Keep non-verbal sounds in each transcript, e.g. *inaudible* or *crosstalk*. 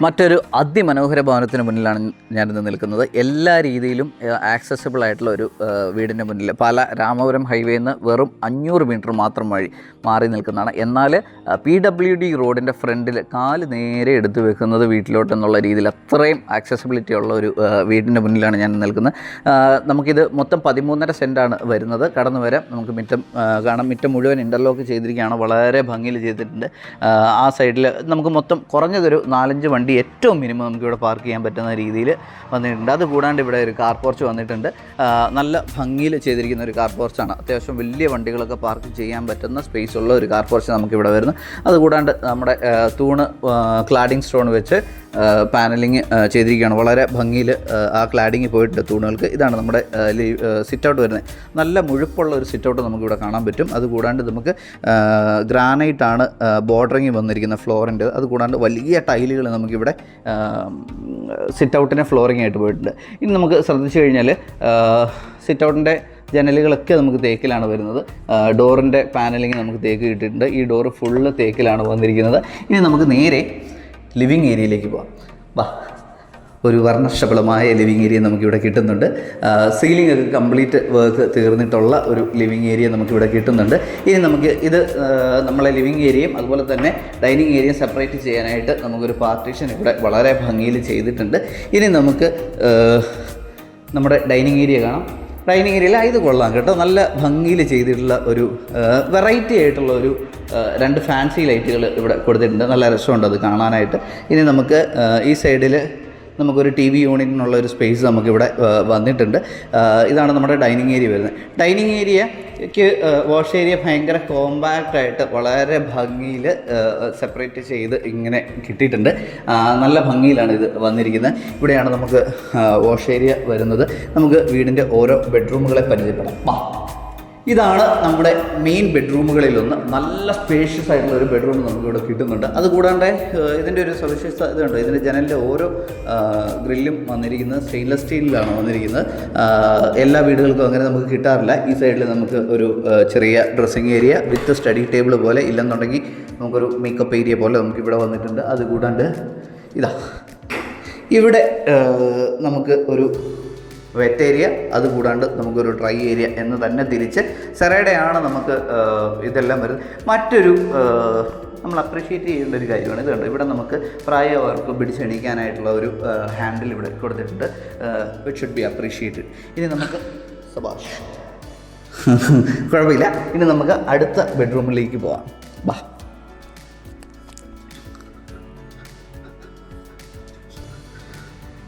മറ്റൊരു അതിമനോഹര ഭവനത്തിന് മുന്നിലാണ് ഞാനിന്ന് നിൽക്കുന്നത്. എല്ലാ രീതിയിലും ആക്സസിബിൾ ആയിട്ടുള്ള ഒരു വീടിന്റെ മുന്നിൽ. പല രാമപുരം ഹൈവേയിൽ നിന്ന് വെറും അഞ്ഞൂറ് മീറ്റർ മാത്രം വഴി മാറി നിൽക്കുന്നതാണ്. എന്നാൽ പി ഡബ്ല്യു ഡി റോഡിന്റെ ഫ്രണ്ടിൽ കാൽ നേരെ എടുത്തു വെക്കുന്നത് വീട്ടിലോട്ട് എന്നുള്ള രീതിയിൽ അത്രയും ആക്സസിബിലിറ്റി ഉള്ള ഒരു വീടിന്റെ മുന്നിലാണ് ഞാൻ നിൽക്കുന്നത്. നമുക്കിത് മൊത്തം പതിമൂന്നര സെന്റാണ് വരുന്നത്. കടന്നു വരാം. നമുക്ക് മിറ്റം കാണാം. മിറ്റം മുഴുവൻ ഇന്റർലോക്ക് ചെയ്തിരിക്കുകയാണ്. വളരെ ഭംഗിയിൽ ചെയ്തിട്ടുണ്ട്. ആ, സൈഡിൽ നമുക്ക് മൊത്തം കുറഞ്ഞതൊരു നാലഞ്ച് വണ്ടി ഏറ്റവും മിനിമം നമുക്ക് ഇവിടെ പാർക്ക് ചെയ്യാൻ പറ്റുന്ന രീതിയിൽ വന്നിട്ടുണ്ട്. അത് കൂടാണ്ട് ഇവിടെ ഒരു കാർ പോർച്ച് വന്നിട്ടുണ്ട്. നല്ല ഭംഗിയിൽ ചെയ്തിരിക്കുന്ന ഒരു കാർ പോർച്ചാണ് അത്യാവശ്യം വലിയ വണ്ടികളൊക്കെ പാർക്ക് ചെയ്യാൻ പറ്റുന്ന സ്പേസ് ഉള്ള ഒരു കാർ പോർച്ച് നമുക്കിവിടെ വരുന്നു. അത് കൂടാണ്ട് നമ്മുടെ തൂണ് ക്ലാഡിംഗ് സ്റ്റോൺ വെച്ച് പാനലിങ് ചെയ്തിരിക്കുകയാണ്. വളരെ ഭംഗിയിൽ ആ ക്ലാഡിങ് പോയിട്ടുണ്ട് തൂണുകൾക്ക്. ഇതാണ് നമ്മുടെ സിറ്റ് ഔട്ട് വരുന്നത്. നല്ല മുഴുപ്പുള്ള ഒരു സിറ്റ് ഔട്ട് നമുക്കിവിടെ കാണാൻ പറ്റും. അതുകൂടാണ്ട് നമുക്ക് ഗ്രാനൈറ്റ് ആണ് ബോർഡറിങ് വന്നിരിക്കുന്ന ഫ്ലോറിന്റെ അതുകൂടാണ്ട് വലിയ ടൈലുകൾ നമുക്കിവിടെ സിറ്റ് ഔട്ടിന്റെ ഫ്ലോറിംഗ് ആയിട്ട് പോയിട്ടുണ്ട്. ഇനി നമുക്ക് ശ്രദ്ധിച്ചു കഴിഞ്ഞാൽ സിറ്റ് ഔട്ടിന്റെ ജനലുകളൊക്കെ നമുക്ക് തേക്കിലാണ് വരുന്നത്. ഡോറിന്റെ പാനലിങ് നമുക്ക് തേക്ക് കിട്ടിയിട്ടുണ്ട്. ഈ ഡോറ് ഫുള്ള് തേക്കിലാണ് വന്നിരിക്കുന്നത്. ഇനി നമുക്ക് നേരെ ലിവിങ് ഏരിയയിലേക്ക് പോവാം. വാ ഒരു വർണശബളമായ ലിവിങ് ഏരിയ നമുക്കിവിടെ കിട്ടുന്നുണ്ട്. സീലിംഗ് ഒക്കെ കംപ്ലീറ്റ് വർക്ക് തീർന്നിട്ടുള്ള ഒരു ലിവിങ് ഏരിയ നമുക്കിവിടെ കിട്ടുന്നുണ്ട്. ഇനി നമുക്ക് ഇത് നമ്മളെ ലിവിങ് ഏരിയയും അതുപോലെ തന്നെ ഡൈനിങ് ഏരിയയും സെപ്പറേറ്റ് ചെയ്യാനായിട്ട് നമുക്കൊരു പാർട്ടീഷൻ ഇവിടെ വളരെ ഭംഗിയിൽ ചെയ്തിട്ടുണ്ട്. ഇനി നമുക്ക് നമ്മുടെ ഡൈനിങ് ഏരിയ കാണാം. ഡൈനിങ് ഏരിയയിൽ ഇത് കൊള്ളാം കേട്ടോ. നല്ല ഭംഗിയിൽ ചെയ്തിട്ടുള്ള ഒരു വെറൈറ്റി ആയിട്ടുള്ള ഒരു രണ്ട് ഫാൻസി ലൈറ്റുകൾ ഇവിടെ കൊടുത്തിട്ടുണ്ട്. നല്ല രസമുണ്ട് അത് കാണാനായിട്ട്. ഇനി നമുക്ക് ഈ സൈഡിൽ നമുക്കൊരു ടി വി യൂണിറ്റിനുള്ള ഒരു സ്പേസ് നമുക്കിവിടെ വന്നിട്ടുണ്ട്. ഇതാണ് നമ്മുടെ ഡൈനിങ് ഏരിയ വരുന്നത്. ഡൈനിങ് ഏരിയയ്ക്ക് വാഷ് ഏരിയ ഭയങ്കര കോമ്പാക്റ്റ് ആയിട്ട് വളരെ ഭംഗിയിൽ സെപ്പറേറ്റ് ചെയ്ത് ഇങ്ങനെ കിട്ടിയിട്ടുണ്ട്. നല്ല ഭംഗിയിലാണ് ഇത് വന്നിരിക്കുന്നത്. ഇവിടെയാണ് നമുക്ക് വാഷ് ഏരിയ വരുന്നത്. നമുക്ക് വീടിന്റെ ഓരോ ബെഡ്റൂമുകളെ പരിചയപ്പെടാം. ഇതാണ് നമ്മുടെ മെയിൻ ബെഡ്റൂമുകളിലൊന്ന് നല്ല സ്പേഷ്യസ് ആയിട്ടുള്ള ഒരു ബെഡ്റൂം നമുക്ക് ഇവിടെ കിട്ടുന്നുണ്ട് അതുകൂടാണ്ട് ഇതിന്റെ ഒരു സവിശേഷ ഇതുണ്ട്. ഇതിന്റെ ജനലിന്റെ ഓരോ ഗ്രില്ലും വന്നിരിക്കുന്നത് സ്റ്റെയിൻലെസ് സ്റ്റീലിലാണ് വന്നിരിക്കുന്നത്. എല്ലാ വീടുകൾക്കും അങ്ങനെ നമുക്ക് കിട്ടാറില്ല. ഈ സൈഡിൽ നമുക്ക് ഒരു ചെറിയ dressing area with study table പോലെ ഇല്ലെന്നുണ്ടെങ്കിൽ നമുക്കൊരു മേക്കപ്പ് ഏരിയ പോലെ നമുക്ക് ഇവിടെ വന്നിട്ടുണ്ട് അതുകൂടാണ്ട് ഇതാ. ഇവിടെ നമുക്ക് ഒരു വെറ്റ് ഏരിയ അതുകൂടാണ്ട് നമുക്കൊരു ഡ്രൈ ഏരിയ എന്ന് തന്നെ തിരിച്ച് സെറേഡയാണ് നമുക്ക് ഇതെല്ലാം വരുന്നത്. മറ്റൊരു നമ്മൾ അപ്രീഷിയേറ്റ് ചെയ്യേണ്ട ഒരു കാര്യമാണ്. ഇത് കണ്ടോ? ഇവിടെ നമുക്ക് പ്രായവർക്ക് പിടിച്ചെണീക്കാനായിട്ടുള്ള ഒരു ഹാൻഡിൽ ഇവിടെ കൊടുത്തിട്ടുണ്ട്. ഇറ്റ് ഷുഡ് ബി അപ്രീഷിയേറ്റഡ് ഇനി നമുക്ക് സബാഷ്. *laughs* കുഴപ്പമില്ല. ഇനി നമുക്ക് അടുത്ത ബെഡ്റൂമിലേക്ക് പോവാം. ബാ.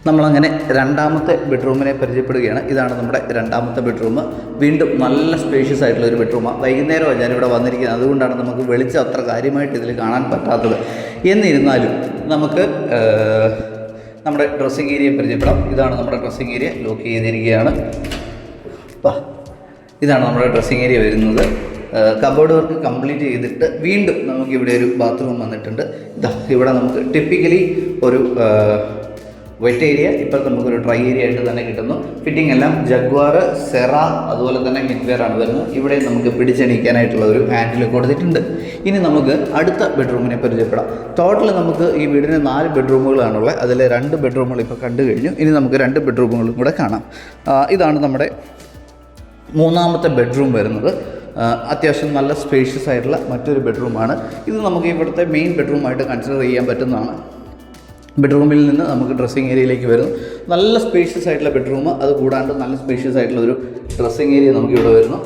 നമ്മളങ്ങനെ രണ്ടാമത്തെ ബെഡ്റൂമിനെ പരിചയപ്പെടുകയാണ്. ഇതാണ് നമ്മുടെ രണ്ടാമത്തെ ബെഡ്റൂം. വീണ്ടും നല്ല സ്പേഷ്യസ് ആയിട്ടുള്ള ഒരു ബെഡ്റൂമാണ് വൈകുന്നേരമാണ് ഞാനിവിടെ വന്നിരിക്കുന്നത്. അതുകൊണ്ടാണ് നമുക്ക് വെളിച്ചം അത്ര കാര്യമായിട്ട് ഇതിൽ കാണാൻ പറ്റാത്തത്. എന്നിരുന്നാലും നമുക്ക് നമ്മുടെ ഡ്രസ്സിംഗ് ഏരിയ പരിചയപ്പെടാം. ഇതാണ് നമ്മുടെ ഡ്രസ്സിംഗ് ഏരിയ ലോക്ക് ചെയ്തിരിക്കുകയാണ്. ഇതാണ് നമ്മുടെ ഡ്രസ്സിംഗ് ഏരിയ വരുന്നത്. കബോർഡ് വർക്ക് കംപ്ലീറ്റ് ചെയ്തിട്ട് വീണ്ടും നമുക്കിവിടെ ഒരു ബാത്റൂം വന്നിട്ടുണ്ട്. ഇതാ ഇവിടെ നമുക്ക് ടിപ്പിക്കലി ഒരു വെറ്റ് ഏരിയ ഇപ്പോൾ നമുക്കൊരു ഡ്രൈ ഏരിയ ആയിട്ട് തന്നെ കിട്ടുന്നു. ഫിറ്റിംഗ് എല്ലാം ജഗ്വാർ സെറ അതുപോലെ തന്നെ ഹിൻവെയർ ആണ് വരുന്നത്. ഇവിടെ നമുക്ക് പിടിച്ചെണീക്കാനായിട്ടുള്ള ഒരു ഹാൻഡിൽ കൊടുത്തിട്ടുണ്ട്. ഇനി നമുക്ക് അടുത്ത ബെഡ്റൂമിനെ പരിചയപ്പെടാം. ടോട്ടൽ നമുക്ക് ഈ വീടിന് നാല് ബെഡ്റൂമുകളാണുള്ളത് അതിൽ രണ്ട് ബെഡ്റൂമുകൾ ഇപ്പോൾ കണ്ടു കഴിഞ്ഞു. ഇനി നമുക്ക് രണ്ട് ബെഡ്റൂമുകളും കൂടെ കാണാം. ഇതാണ് നമ്മുടെ മൂന്നാമത്തെ ബെഡ്റൂം വരുന്നത്. അത്യാവശ്യം നല്ല സ്പേഷ്യസ് ആയിട്ടുള്ള മറ്റൊരു ബെഡ്റൂമാണ് ഇത് നമുക്ക് ഇവിടുത്തെ മെയിൻ ബെഡ്റൂമായിട്ട് കൺസിഡർ ചെയ്യാൻ പറ്റുന്നതാണ്. ബെഡ്റൂമിൽ നിന്ന് നമുക്ക് ഡ്രസ്സിങ് ഏരിയയിലേക്ക് വരുന്നു നല്ല സ്പേഷ്യസ് ആയിട്ടുള്ള ബെഡ്റൂം അത് കൂടാണ്ട് നല്ല സ്പേഷ്യസ് ആയിട്ടുള്ള ഒരു ഡ്രസ്സിങ് ഏരിയ നമുക്കിവിടെ വരുന്നു.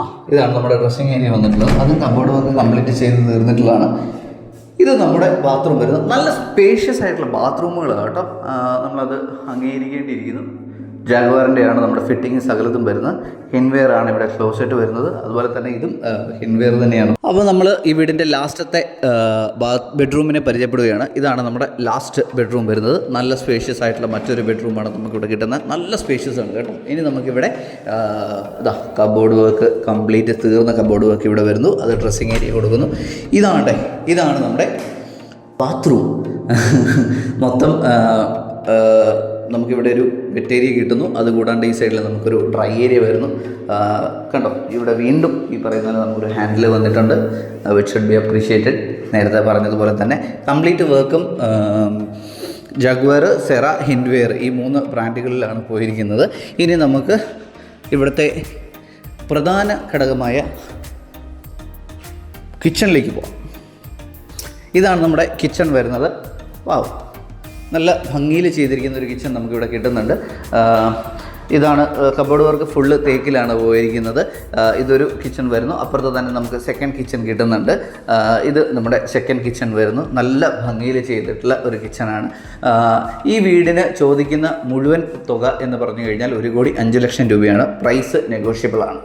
ആ ഇതാണ് നമ്മുടെ ഡ്രസ്സിങ് ഏരിയ വന്നിട്ടുള്ളത്. അതും കബോർഡ് വർക്ക് കംപ്ലീറ്റ് ചെയ്ത് തീർന്നിട്ടുള്ളതാണ്. ഇത് നമ്മുടെ ബാത്റൂം വരുന്നത് നല്ല സ്പേഷ്യസ് ആയിട്ടുള്ള ബാത്റൂമുകളാണ് കേട്ടോ. നമ്മളത് അംഗീകരിക്കേണ്ടിയിരിക്കുന്നു. ജാഗ്വാറിന്റെയാണ് നമ്മുടെ ഫിറ്റിംഗ് സകലതും വരുന്നത്. ഹിൻവെയർ ആണ് ഇവിടെ ക്ലോസറ്റ് വരുന്നത്. അതുപോലെ തന്നെ ഇതും ഹിൻവെയർ തന്നെയാണ്. അപ്പോൾ നമ്മൾ ഈ വീടിന്റെ ലാസ്റ്റത്തെ ബെഡ്റൂമിനെ പരിചയപ്പെടുകയാണ്. ഇതാണ് നമ്മുടെ ലാസ്റ്റ് ബെഡ്റൂം വരുന്നത്. നല്ല സ്പേഷ്യസ് ആയിട്ടുള്ള മറ്റൊരു ബെഡ്റൂമാണ് നമുക്കിവിടെ കിട്ടുന്നത്. നല്ല സ്പേഷ്യസ് ആണ് കേട്ടോ. ഇനി നമുക്കിവിടെ ഇതാ കബോർഡ് വർക്ക് കംപ്ലീറ്റ് തീർന്ന കബോർഡ് വർക്ക് ഇവിടെ വരുന്നു. അത് ഡ്രസ്സിങ് ഏരിയ കൊടുക്കുന്നു. ഇതാണ് ഇതാണ് നമ്മുടെ ബാത്റൂം *laughs* മൊത്തം നമുക്കിവിടെ ഒരു വെറ്റ് ഏരിയ കിട്ടുന്നു അതുകൂടാണ്ട് ഈ സൈഡിൽ നമുക്കൊരു ഡ്രൈ ഏരിയ വരുന്നു. കണ്ടോ? ഇവിടെ വീണ്ടും ഈ പറയുന്ന നമുക്കൊരു ഹാൻഡിൽ വന്നിട്ടുണ്ട്. വിച്ച് ഷുഡ് ബി അപ്രീഷിയേറ്റഡ് നേരത്തെ പറഞ്ഞതുപോലെ തന്നെ കംപ്ലീറ്റ് വർക്കും ജഗ്വർ സെറ ഹിൻഡ്വെയർ ഈ മൂന്ന് ബ്രാൻഡുകളിലാണ് പോയിരിക്കുന്നത്. ഇനി നമുക്ക് ഇവിടുത്തെ പ്രധാന ഘടകമായ കിച്ചണിലേക്ക് പോകാം ഇതാണ് നമ്മുടെ കിച്ചൺ വരുന്നത്. വാവ് നല്ല ഭംഗിയിൽ ചെയ്തിരിക്കുന്ന ഒരു കിച്ചൺ നമുക്കിവിടെ കിട്ടുന്നുണ്ട്. ഇതാണ് കബോർഡ് വർക്ക് ഫുള്ള് തേക്കിലാണ് പോയിരിക്കുന്നത്. ഇതൊരു കിച്ചൺ വരുന്നു. അപ്പുറത്ത് തന്നെ നമുക്ക് സെക്കൻഡ് കിച്ചൺ കിട്ടുന്നുണ്ട്. ഇത് നമ്മുടെ സെക്കൻഡ് കിച്ചൺ വരുന്നു. നല്ല ഭംഗിയിൽ ചെയ്തിട്ടുള്ള ഒരു കിച്ചണാണ് ഈ വീടിന് ചോദിക്കുന്ന മുഴുവൻ തുക എന്ന് പറഞ്ഞു കഴിഞ്ഞാൽ ഒരു കോടി അഞ്ച് ലക്ഷം രൂപയാണ്. പ്രൈസ് നെഗോഷ്യബിൾ ആണ്.